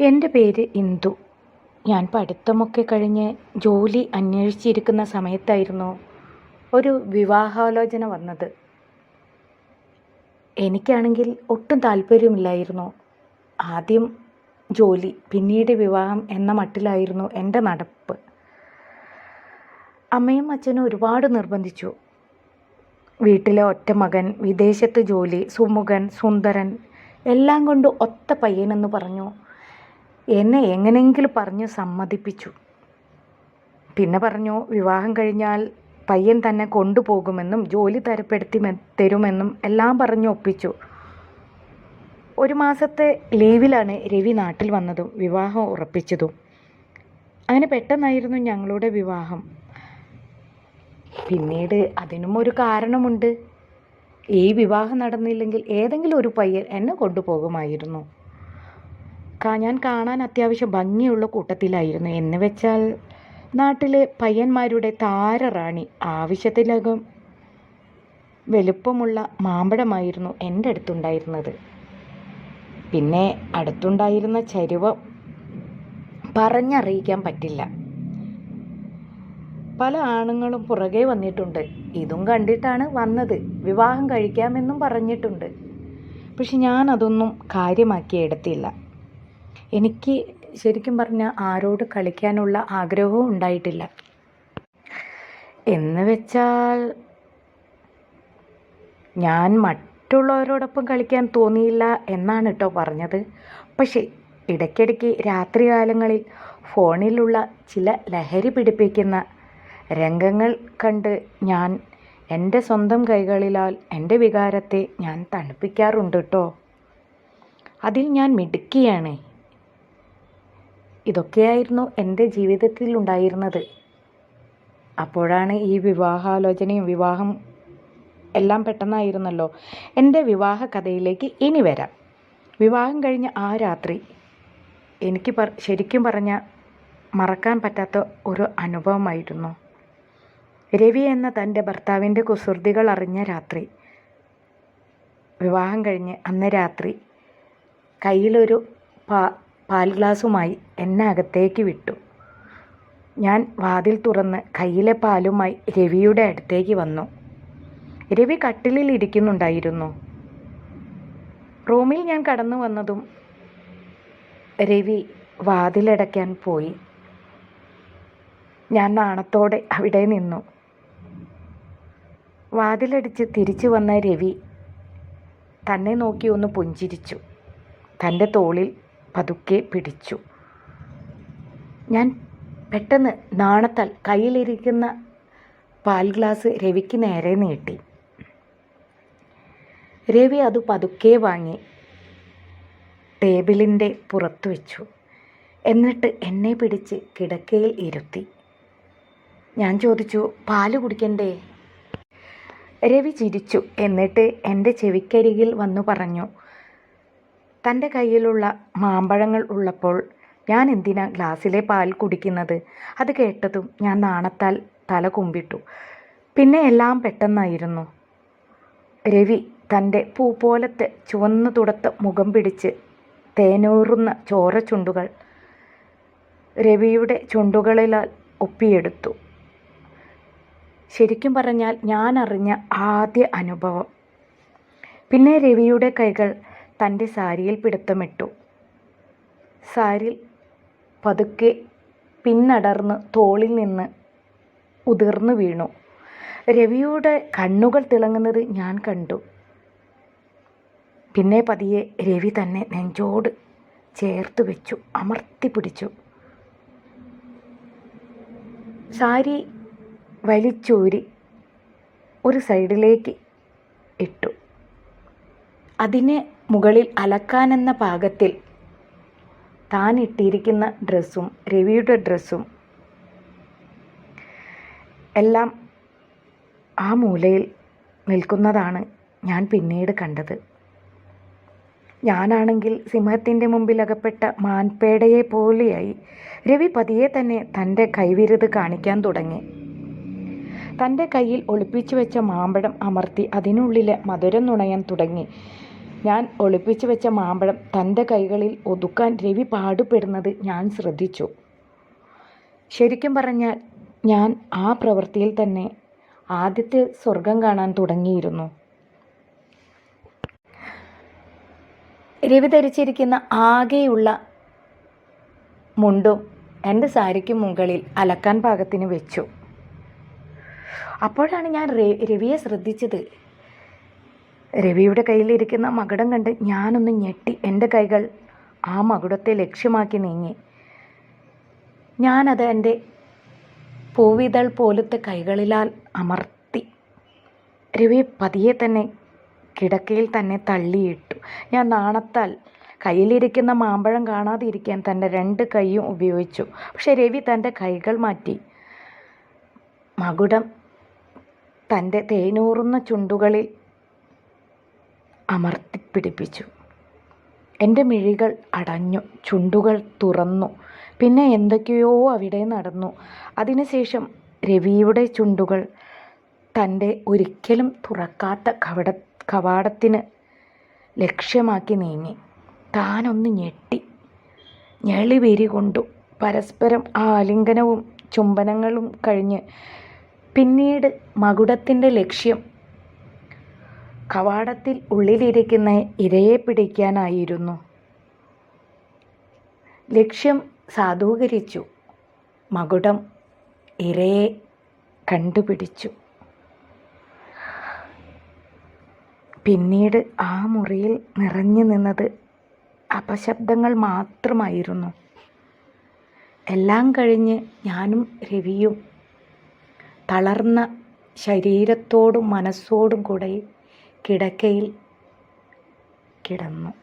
എന്റെ പേര് ഇന്ദു. ഞാൻ പഠിത്തമൊക്കെ കഴിഞ്ഞ് ജോലി അന്വേഷിച്ചിരിക്കുന്ന സമയത്തായിരുന്നു ഒരു വിവാഹാലോചന വന്നത്. എനിക്കാണെങ്കിൽ ഒട്ടും താല്പര്യമില്ലായിരുന്നു. ആദ്യം ജോലി പിന്നീട് വിവാഹം എന്ന മട്ടിലായിരുന്നു എന്റെ നടപ്പ്. അമ്മയും അച്ഛനും ഒരുപാട് നിർബന്ധിച്ചു. വീട്ടിലെ ഒറ്റ മകൻ വിദേശത്ത് ജോലി സുമുഖൻ സുന്ദരൻ എല്ലാം കൊണ്ട് ഒത്ത പയ്യനെന്ന് പറഞ്ഞു. എന്നെ എങ്ങനെയെങ്കിലും പറഞ്ഞ് സമ്മതിപ്പിച്ചു. പിന്നെ പറഞ്ഞു വിവാഹം കഴിഞ്ഞാൽ പയ്യൻ തന്നെ കൊണ്ടുപോകുമെന്നും ജോലി തരപ്പെടുത്തി തരുമെന്നും എല്ലാം പറഞ്ഞു ഒപ്പിച്ചു. ഒരു മാസത്തെ ലീവിലാണ് രവി നാട്ടിൽ വന്നതും വിവാഹം ഉറപ്പിച്ചതും. അങ്ങനെ പെട്ടെന്നായിരുന്നു ഞങ്ങളുടെ വിവാഹം. പിന്നീട് അതിനും ഒരു കാരണമുണ്ട്. ഈ വിവാഹം നടന്നില്ലെങ്കിൽ ഏതെങ്കിലും ഒരു പയ്യൻ എന്നെ കൊണ്ടുപോകുമായിരുന്നു. ഞാൻ കാണാൻ അത്യാവശ്യം ഭംഗിയുള്ള കൂട്ടത്തിലായിരുന്നു. എന്ന് വെച്ചാൽ നാട്ടിലെ പയ്യന്മാരുടെ താരറാണി ആവശ്യത്തിലകം വലുപ്പമുള്ള മാമ്പഴമായിരുന്നു എന്റെ അടുത്തുണ്ടായിരുന്നത്. പിന്നെ അടുത്തുണ്ടായിരുന്ന ചരുവം പറഞ്ഞറിയിക്കാൻ പറ്റില്ല. പല ആണുങ്ങളും പുറകെ വന്നിട്ടുണ്ട്. ഇതും കണ്ടിട്ടാണ് വന്നത്. വിവാഹം കഴിക്കാമെന്നും പറഞ്ഞിട്ടുണ്ട്. പക്ഷെ ഞാനതൊന്നും കാര്യമാക്കി എടുത്തില്ല എനിക്ക് ശരിക്കും പറഞ്ഞാൽ ആരോട് കളിക്കാനുള്ള ആഗ്രഹവും ഉണ്ടായിട്ടില്ല. എന്ന് വെച്ചാൽ ഞാൻ മറ്റുള്ളവരോടൊപ്പം കളിക്കാൻ തോന്നിയില്ല എന്നാണ് കേട്ടോ പറഞ്ഞത്. പക്ഷേ ഇടയ്ക്കിടയ്ക്ക് രാത്രികാലങ്ങളിൽ ഫോണിലുള്ള ചില ലഹരി പിടിപ്പിക്കുന്ന രംഗങ്ങൾ കണ്ട് ഞാൻ എന്റെ സ്വന്തം കൈകളിലാൽ എന്റെ വികാരത്തെ ഞാൻ തണുപ്പിക്കാറുണ്ട് കേട്ടോ അതിൽ ഞാൻ മിടുക്കിയാണ്. ഇതൊക്കെയായിരുന്നു എന്റെ ജീവിതത്തിൽ ഉണ്ടായിരുന്നത് അപ്പോഴാണ് ഈ വിവാഹാലോചനയും വിവാഹം എല്ലാം പെട്ടെന്നായിരുന്നല്ലോ. എന്റെ വിവാഹ കഥയിലേക്ക് ഇനി വരാം. വിവാഹം കഴിഞ്ഞ ആ രാത്രി എനിക്ക് പറ ശരിക്കും പറഞ്ഞ മറക്കാൻ പറ്റാത്ത ഒരു അനുഭവമായിരുന്നു. രവി എന്ന തന്റെ ഭർത്താവിന്റെ കുസൃതികൾ അറിഞ്ഞ രാത്രി വിവാഹം കഴിഞ്ഞ് അന്ന് രാത്രി കയ്യിലൊരു പാ പാൽ ഗ്ലാസുമായി എന്നെ അകത്തേക്ക് വിട്ടു. ഞാൻ വാതിൽ തുറന്ന് കയ്യിലെ പാലുമായി രവിയുടെ അടുത്തേക്ക് വന്നു. രവി കട്ടിലിൽ ഇരിക്കുന്നുണ്ടായിരുന്നു. റൂമിൽ ഞാൻ കടന്നു വന്നതും രവി വാതിലടയ്ക്കാൻ പോയി. ഞാൻ നാണത്തോടെ അവിടെ നിന്നു. വാതിലടിച്ച് തിരിച്ചു വന്ന രവി തന്നെ നോക്കി ഒന്ന് പുഞ്ചിരിച്ചു. തന്റെ തോളിൽ പതുക്കെ പിടിച്ചു. ഞാൻ പെട്ടെന്ന് നാണത്താൽ കയ്യിലിരിക്കുന്ന പാൽ ഗ്ലാസ് രവിക്ക് നേരെ നീട്ടി. രവി അത് പതുക്കെ വാങ്ങി ടേബിളിന്റെ പുറത്ത് വെച്ചു. എന്നിട്ട് എന്നെ പിടിച്ച് കിടക്കയിൽ ഇരുത്തി. ഞാൻ ചോദിച്ചു പാൽ കുടിക്കണ്ടേ? രവി ചിരിച്ചു. എന്നിട്ട് എന്റെ ചെവിക്കരികിൽ വന്നു പറഞ്ഞു തന്റെ കയ്യിലുള്ള മാമ്പഴങ്ങൾ ഉള്ളപ്പോൾ ഞാൻ എന്തിനാ ഗ്ലാസ്സിലെ പാൽ കുടിക്കുന്നത്? അത് കേട്ടതും ഞാൻ നാണത്താൽ തല കുമ്പിട്ടു. പിന്നെ എല്ലാം പെട്ടെന്നായിരുന്നു. രവി തന്റെ പൂ പോലത്തെ ചുവന്നു തുടത്ത് മുഖം പിടിച്ച് തേനൂറുന്ന ചോര ചുണ്ടുകൾ രവിയുടെ ചുണ്ടുകളിലാൽ ഒപ്പിയെടുത്തു. ശരിക്കും പറഞ്ഞാൽ ഞാൻ അറിഞ്ഞ ആദ്യ അനുഭവം. പിന്നെ രവിയുടെ കൈകൾ തന്റെ സാരിയിൽ പിടുത്തമിട്ടു. സാരിൽ പതുക്കെ പിന്നടർന്ന് തോളിൽ നിന്ന് ഉതിർന്നു വീണു. രവിയുടെ കണ്ണുകൾ തിളങ്ങുന്നത് ഞാൻ കണ്ടു. പിന്നെ പതിയെ രവി തന്നെ നെഞ്ചോട് ചേർത്ത് വെച്ചു അമർത്തി പിടിച്ചു. സാരി വലിച്ചൂരി ഒരു സൈഡിലേക്ക് ഇട്ടു. അതിന് മുകളിൽ അലക്കാനെന്ന പാകത്തിൽ താൻ ഇട്ടിരിക്കുന്ന ഡ്രസ്സും രവിയുടെ ഡ്രസ്സും എല്ലാം ആ മൂലയിൽ നിൽക്കുന്നതാണ് ഞാൻ പിന്നീട് കണ്ടത്. ഞാനാണെങ്കിൽ സിംഹത്തിന്റെ മുമ്പിൽ അകപ്പെട്ട മാൻപേടയെ പോലെയായി രവി പതിയെ തന്നെ തന്റെ കൈവിരുത് കാണിക്കാൻ തുടങ്ങി. തന്റെ കയ്യിൽ ഒളിപ്പിച്ചു വെച്ച മാമ്പഴം അമർത്തി അതിനുള്ളിലെ മധുരം നുണയാൻ തുടങ്ങി. ഞാൻ ഒളിപ്പിച്ചു വെച്ച മാമ്പഴം തന്റെ കൈകളിൽ ഒതുക്കാൻ രവി പാടുപെടുന്നത് ഞാൻ ശ്രദ്ധിച്ചു. ശരിക്കും പറഞ്ഞാൽ ഞാൻ ആ പ്രവൃത്തിയിൽ തന്നെ ആദ്യത്തെ സ്വർഗം കാണാൻ തുടങ്ങിയിരുന്നു. രവി ധരിച്ചിരിക്കുന്ന ആകെയുള്ള മുണ്ടും എന്റെ സാരിക്ക് മുകളിൽ അലക്കാൻ പാകത്തിന് വെച്ചു. അപ്പോഴാണ് ഞാൻ രവിയെ ശ്രദ്ധിച്ചത്. രവിയുടെ കയ്യിലിരിക്കുന്ന മകുടം കണ്ട് ഞാനൊന്ന് ഞെട്ടി എന്റെ കൈകൾ ആ മകുടത്തെ ലക്ഷ്യമാക്കി നീങ്ങി. ഞാനത് എന്റെ പൂവിതൾ പോലത്തെ കൈകളിലാൽ അമർത്തി. രവി പതിയെ തന്നെ കിടക്കയിൽ തന്നെ തള്ളിയിട്ടു. ഞാൻ നാണത്താൽ കയ്യിലിരിക്കുന്ന മാമ്പഴം കാണാതിരിക്കാൻ തന്റെ രണ്ട് കൈയും ഉപയോഗിച്ചു. പക്ഷേ രവി തന്റെ കൈകൾ മാറ്റി. മകുടം തന്റെ തേനൂറുന്ന ചുണ്ടുകളിൽ അമർത്തിപ്പിടിപ്പിച്ചു. എന്റെ മിഴികൾ അടഞ്ഞു ചുണ്ടുകൾ തുറന്നു. പിന്നെ എന്തൊക്കെയോ അവിടെ നടന്നു. അതിനുശേഷം രവിയുടെ ചുണ്ടുകൾ തന്റെ ഒരിക്കലും തുറക്കാത്ത കവട കവാടത്തിന് ലക്ഷ്യമാക്കി നീങ്ങി. താനൊന്ന് ഞെട്ടി. ഞെളിവെരി കൊണ്ടു. പരസ്പരം ആ ആലിംഗനവും ചുംബനങ്ങളും കഴിഞ്ഞ് പിന്നീട് മകുടത്തിന്റെ ലക്ഷ്യം കവാടത്തിൽ ഉള്ളിലിരിക്കുന്ന ഇരയെ പിടിക്കാനായിരുന്നു. ലക്ഷ്യം സാധൂകരിച്ചു. മകുടം ഇരയെ കണ്ടുപിടിച്ചു. പിന്നീട് ആ മുറിയിൽ നിറഞ്ഞു നിന്നത് അപശബ്ദങ്ങൾ മാത്രമായിരുന്നു. എല്ലാം കഴിഞ്ഞ് ഞാനും രവിയും തളർന്ന ശരീരത്തോടും മനസ്സോടും കൂടെ കിടക്കയിൽ കിടന്നു.